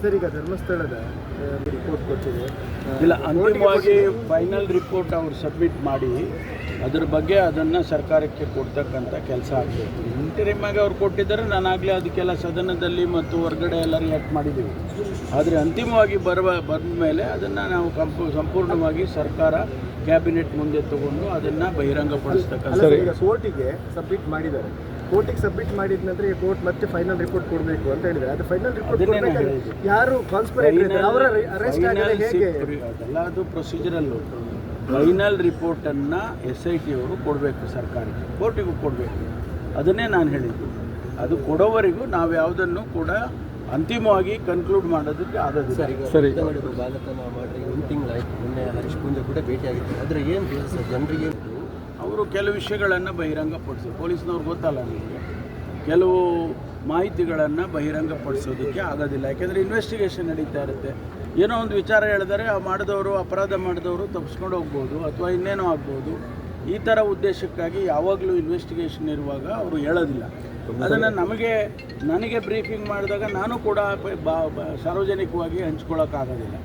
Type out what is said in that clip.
Sir ಈಗ ಧರ್ಮಸ್ಥಳದ report ಕೊಟ್ಟಿದೆ. ಇಲ್ಲ ಅಂತಿಮವಾಗಿ ಫೈನಲ್ ರಿಪೋರ್ಟ್ ಅವರು ಸಬ್ಮಿಟ್ ಮಾಡಿ ಅದ್ರ ಬಗ್ಗೆ ಅದನ್ನು ಸರ್ಕಾರಕ್ಕೆ ಕೊಡ್ತಕ್ಕಂಥ ಕೆಲಸ ಆಗಬೇಕು. ಇಂಟರಿಮ್ ಆಗಿ ಅವ್ರು ಕೊಟ್ಟಿದ್ದಾರೆ ನಾನಾಗಲೇ ಅದಕ್ಕೆಲ್ಲ ಸದನದಲ್ಲಿ ಮತ್ತು ಹೊರಗಡೆ ಎಲ್ಲ ರಿಯಾಕ್ಟ್ ಮಾಡಿದ್ದೀವಿ. ಆದರೆ ಅಂತಿಮವಾಗಿ ಬರುವ ಬಂದ ಮೇಲೆ ಅದನ್ನು ನಾವು ಕಂಪು ಸಂಪೂರ್ಣವಾಗಿ ಸರ್ಕಾರ ಕ್ಯಾಬಿನೆಟ್ ಮುಂದೆ ತಗೊಂಡು ಅದನ್ನು ಬಹಿರಂಗಪಡಿಸ್ತಕ್ಕಂಥ ಕೋರ್ಟಿಗೆ ಸಬ್ಮಿಟ್ ಮಾಡಿದ್ದಾರೆ. ಕೋರ್ಟಿಗೆ ಸಬ್ಮಿಟ್ ಮಾಡಿದ ನಂತರ ಈ ಕೋರ್ಟ್ ಮತ್ತೆ ಫೈನಲ್ ರಿಪೋರ್ಟ್ ಕೊಡಬೇಕು ಅಂತ ಹೇಳಿದ್ರೆ ಅದು ಫೈನಲ್ ರಿಪೋರ್ಟ್ ಕೊಡಬೇಕಾದ್ರೆ ಯಾರು ಕಾನ್ಸ್ಪರೇಟರ್ ಇದ್ದಾರೆ? ಅವರ ಅರೆಸ್ಟ್ ಆಗಿದೆ ಫೈನಲ್ ಹೇಗೆ? ಅದೆಲ್ಲ ಅದು ಪ್ರೊಸೀಜರಲ್ಲು ಫೈನಲ್ ರಿಪೋರ್ಟನ್ನು ಎಸ್ ಐ ಟಿ ಅವರು ಕೊಡಬೇಕು ಸರ್ಕಾರಕ್ಕೆ. ಕೋರ್ಟಿಗೂ ಕೊಡಬೇಕು. ಅದನ್ನೇ ನಾನು ಹೇಳಿದ್ದು. ಅದು ಕೊಡೋವರೆಗೂ ನಾವು ಯಾವುದನ್ನು ಕೂಡ ಅಂತಿಮವಾಗಿ ಕನ್ಕ್ಲೂಡ್ ಮಾಡೋದಕ್ಕೆ ಆದದ್ದು ಸರಿ. ಸರಿ ಬಾಲಕನ ಮಾಡಿ ಒಂದು ತಿಂಗಳಾಯ್ತು. ಮೊನ್ನೆ ಹರೀಶ್ ಪೂಂಜೆ ಕೂಡ ಭೇಟಿಯಾಗಿತ್ತು ಆದರೆ ಏನು ಸರ್ ಜನರಿಗೆ ಅವರು ಕೆಲವು ವಿಷಯಗಳನ್ನು ಬಹಿರಂಗಪಡಿಸಿ, ಪೊಲೀಸ್ನವ್ರು ಗೊತ್ತಲ್ಲ ನಿಮಗೆ. ಕೆಲವು ಮಾಹಿತಿಗಳನ್ನು ಬಹಿರಂಗಪಡಿಸೋದಕ್ಕೆ ಆಗೋದಿಲ್ಲ. ಯಾಕೆಂದರೆ ಇನ್ವೆಸ್ಟಿಗೇಷನ್ ನಡೀತಾ ಇರುತ್ತೆ. ಏನೋ ಒಂದು ವಿಚಾರ ಹೇಳಿದರೆ ಆ ಮಾಡಿದವರು, ಅಪರಾಧ ಮಾಡಿದವರು ತಪ್ಪಿಸ್ಕೊಂಡು ಹೋಗ್ಬೋದು ಅಥವಾ ಇನ್ನೇನೋ ಆಗ್ಬೋದು. ಈ ಥರ ಉದ್ದೇಶಕ್ಕಾಗಿ ಯಾವಾಗಲೂ ಇನ್ವೆಸ್ಟಿಗೇಷನ್ ಇರುವಾಗ ಅವರು ಹೇಳೋದಿಲ್ಲ. ಅದನ್ನು ನಮಗೆ, ನನಗೆ ಬ್ರೀಫಿಂಗ್ ಮಾಡಿದಾಗ ನಾನು ಕೂಡ ಸಾರ್ವಜನಿಕವಾಗಿ ಹಂಚ್ಕೊಳ್ಳೋಕ್ಕಾಗೋದಿಲ್ಲ